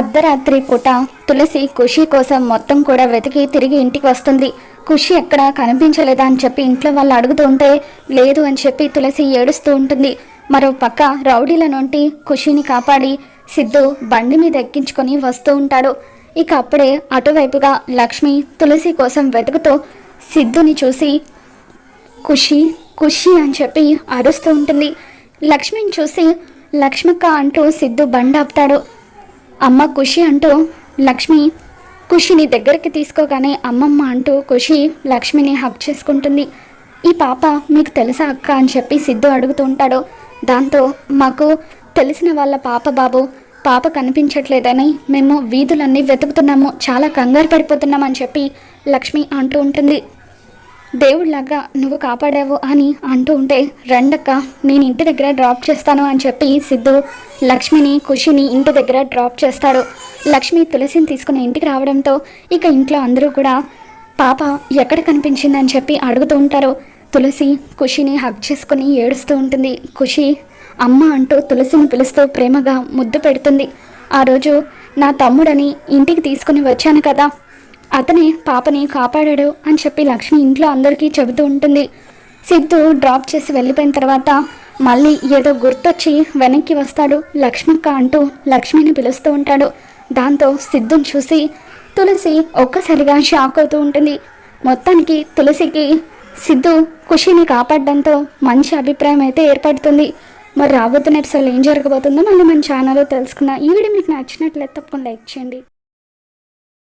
అర్ధరాత్రి పూట తులసి ఖుషి కోసం మొత్తం కూడా వెతికి తిరిగి ఇంటికి వస్తుంది. ఖుషి ఎక్కడ కనిపించలేదా అని చెప్పి ఇంట్లో వాళ్ళు అడుగుతూ ఉంటే లేదు అని చెప్పి తులసి ఏడుస్తూ ఉంటుంది. మరో పక్క రౌడీల నుండి ఖుషిని కాపాడి సిద్ధు బండి మీద ఎక్కించుకొని వస్తూ ఉంటాడు. ఇక అప్పుడే అటువైపుగా లక్ష్మి తులసి కోసం వెతుకుతూ సిద్ధుని చూసి ఖుషి ఖుషి అని చెప్పి అరుస్తూ ఉంటుంది. లక్ష్మిని చూసి లక్ష్మక్క అంటూ సిద్ధు బండి ఆపుతాడు. అమ్మ ఖుషి అంటూ లక్ష్మి ఖుషిని దగ్గరికి తీసుకోగానే అమ్మమ్మ అంటూ ఖుషి లక్ష్మిని హక్ చేసుకుంటుంది. ఈ పాప మీకు తెలుసా అక్క అని చెప్పి సిద్ధు అడుగుతూ ఉంటాడు. దాంతో మాకు తెలిసిన వాళ్ళ పాప బాబు పాప కనిపించట్లేదని మేము వీధులన్నీ వెతుకుతున్నాము చాలా కంగారు పడిపోతున్నామని చెప్పి లక్ష్మి అంటూ ఉంటుంది. దేవుళ్ళగా నువ్వు కాపాడావు అని అంటూ ఉంటే రెండక్క నేను ఇంటి దగ్గర డ్రాప్ చేస్తాను అని చెప్పి సిద్ధు లక్ష్మిని ఖుషిని ఇంటి దగ్గర డ్రాప్ చేస్తాడు. లక్ష్మి తులసిని తీసుకుని ఇంటికి రావడంతో ఇక ఇంట్లో అందరూ కూడా పాప ఎక్కడ కనిపించిందని చెప్పి అడుగుతూ ఉంటారు. తులసి ఖుషిని హక్ చేసుకుని ఏడుస్తూ ఉంటుంది. ఖుషి అమ్మ అంటూ తులసిని పిలుస్తూ ప్రేమగా ముద్దు పెడుతుంది. ఆ రోజు నా తమ్ముడని ఇంటికి తీసుకుని వచ్చాను కదా అతనే పాపని కాపాడాడు అని చెప్పి లక్ష్మి ఇంట్లో అందరికీ చెబుతూ ఉంటుంది. సిద్ధు డ్రాప్ చేసి వెళ్ళిపోయిన తర్వాత మళ్ళీ ఏదో గుర్తొచ్చి వెనక్కి వస్తాడు. లక్ష్మక్క అంటూ లక్ష్మిని పిలుస్తూ ఉంటాడు. దాంతో సిద్ధుని చూసి తులసి ఒక్కసారిగా షాక్ అవుతూ ఉంటుంది. మొత్తానికి తులసికి సిద్ధు ఖుషిని కాపాడడంతో మంచి అభిప్రాయం అయితే ఏర్పడుతుంది. మరి రాబోతున్న ఎపిసోడ్లో ఏం జరగబోతుందో మళ్ళీ మన ఛానల్లో తెలుసుకుందాం. ఈ వీడియో మీకు నచ్చినట్లయితే తప్పకుండా లైక్ చేయండి.